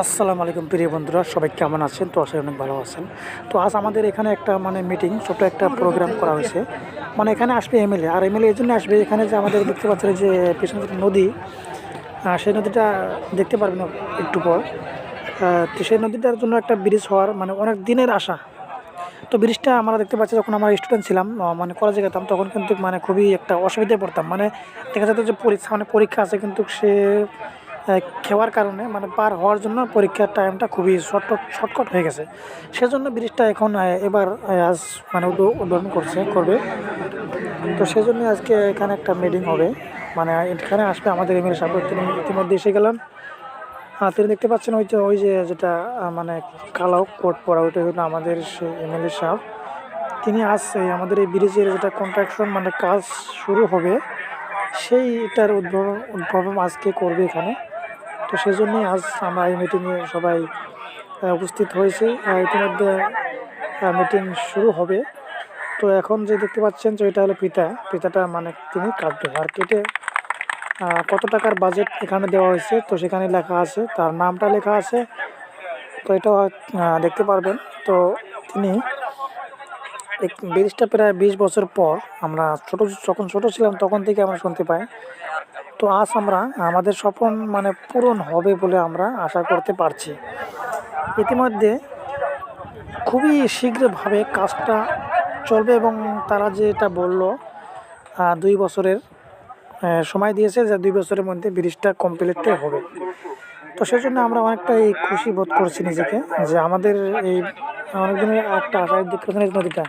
আসসালামু আলাইকুম প্রিয় বন্ধুরা সবাই কেমন আছেন? তো করি অনেক ভালো আছেন। তো আজ আমাদের এখানে একটা মানে মিটিং ছোট একটা প্রোগ্রাম করা হয়েছে। মানে এখানে আসবে এমএলএ আর এমএলএ এই জন্য আসবে এখানে যে আমাদের দেখতে পাচ্ছেন যে পেছনে নদী সেই নদীটা দেখতে পারবেন একটু পর। তো সেই নদীটার জন্য একটা ব্রিজ হওয়ার মানে অনেক দিনের আশা। তো ব্রিজটা আমরা দেখতে পাচ্ছি যখন আমরা স্টুডেন্ট ছিলাম মানে কলেজে গেতাম তখন কিন্তু মানে খুবই একটা অসুবিধায় পড়তাম। মানে দেখা যেত যে পরীক্ষা মানে পরীক্ষা আছে কিন্তু সে খেওয়ার কারণে মানে পার হওয়ার জন্য পরীক্ষার টাইমটা খুবই শর্ট শর্টকট হয়ে গেছে। সেজন্য ব্রিজটা এখন এবার আজ মানে উদ্বোধন করছে, করবে। তো সেজন্য আজকে এখানে একটা মিটিং হবে। মানে এখানে আসবে আমাদের এমএলএ সাহেব, তিনি ইতিমধ্যে এসে হ্যাঁ তিনি দেখতে পাচ্ছেন ওই যে ওই যে যেটা মানে কালো কোট পরা, ওইটা হলো আমাদের এমএলএ সাহেব। তিনি এই আমাদের এই ব্রিজের যেটা কন্ট্রাকশন মানে কাজ শুরু হবে, সেইটার উদ্ভাবন উদ্ভাবন আজকে করবে এখানে। তো সেই জন্যই আজ আমরা এই মিটিংয়ে সবাই উপস্থিত হয়েছি। ইতিমধ্যে মিটিং শুরু হবে। তো এখন যে দেখতে পাচ্ছেন যে এটা হলো পিতা। পিতাটা মানে তিনি কাটবে। আর কেটে কত টাকার বাজেট এখানে দেওয়া হয়েছে, তো সেখানে লেখা আছে, তার নামটা লেখা আছে। তো এটাও দেখতে পারবেন। তো তিনি এই ব্রিজটা প্রায় বিশ বছর পর আমরা ছোট, যখন ছোট ছিলাম তখন থেকে আমরা শুনতে পাই। তো আজ আমরা, আমাদের স্বপ্ন মানে পূরণ হবে বলে আমরা আশা করতে পারছি। ইতিমধ্যে খুবই শীঘ্রভাবে কাজটা চলবে এবং তারা যেটা বলল দুই বছরের সময় দিয়েছে যে দুই বছরের মধ্যে ব্রিজটা কমপ্লিট হবে। তো সেই জন্য আমরা অনেকটাই খুশি বোধ করছি নিজেকে যে আমাদের এই অনেকদিনের একটা আশায় দেখতে নদীটা।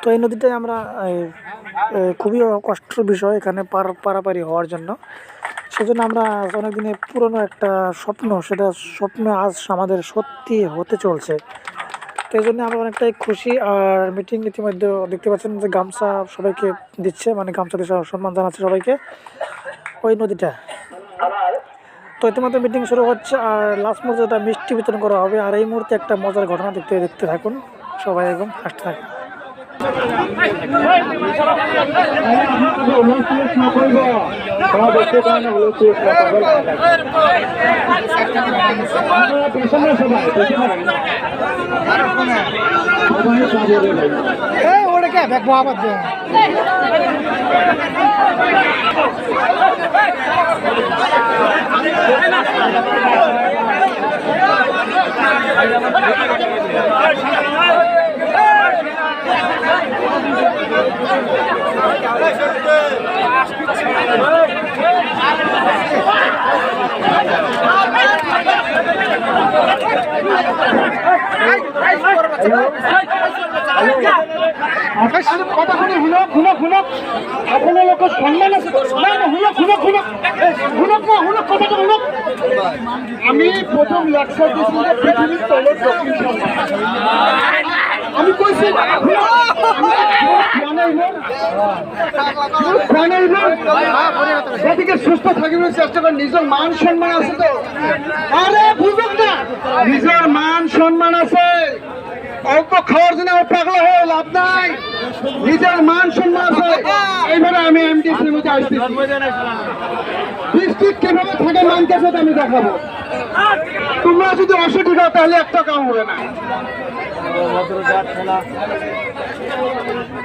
তো এই নদীটায় আমরা খুবই কষ্টের বিষয় এখানে পার, পারাপারি হওয়ার জন্য। সেজন্য আমরা অনেক দিনের পুরনো একটা স্বপ্ন, সেটা স্বপ্ন আজ আমাদের সত্যি হতে চলছে। তো এই জন্য আমরা অনেকটাই খুশি, আর মিটিং ইতিমধ্যে দেখতে পাচ্ছেন যে গামছা সবাইকে দিচ্ছে মানে গামছা দিয়ে সম্মান জানাচ্ছে সবাইকে। ওই নদীটা। তো ইতিমধ্যে মিটিং শুরু হচ্ছে, আর লাস্ট মুহূর্তে একটা মিষ্টি বিতরণ করা হবে, আর এই মুহূর্তে একটা মজার ঘটনা দেখতে দেখতে থাকুন। সবাই একদম হাসতে থাকুন। ওটা কে ব্যাগ মহাবাদ কথা শুনে হুলো খুলো খুলো আপনার লোক সম্মান আছে না না হুলো খুলো খুলো হুলো না হুলো কথাটা হুলো আমি তলের দক্ষিণ আমি কইছি হুলো সেদিকে সুস্থ থাকিবার চেষ্টা করেন। নিজের মান সম্মান আছে তো? আরে, বুঝুক না। নিজের মান সম্মান আছে। অল্প খাওয়ার জন্য পাগলা হয়ে লাভ নাই। নিজের মান সম্মান আছে। এইভাবে আমি এমডিসির মধ্যে আসছি ডিস্ট্রিক্ট কীভাবে থাকে মানতে সাথে আমি দেখাবো। তোমরা যদি হও, তাহলে একটা কাম হবে না।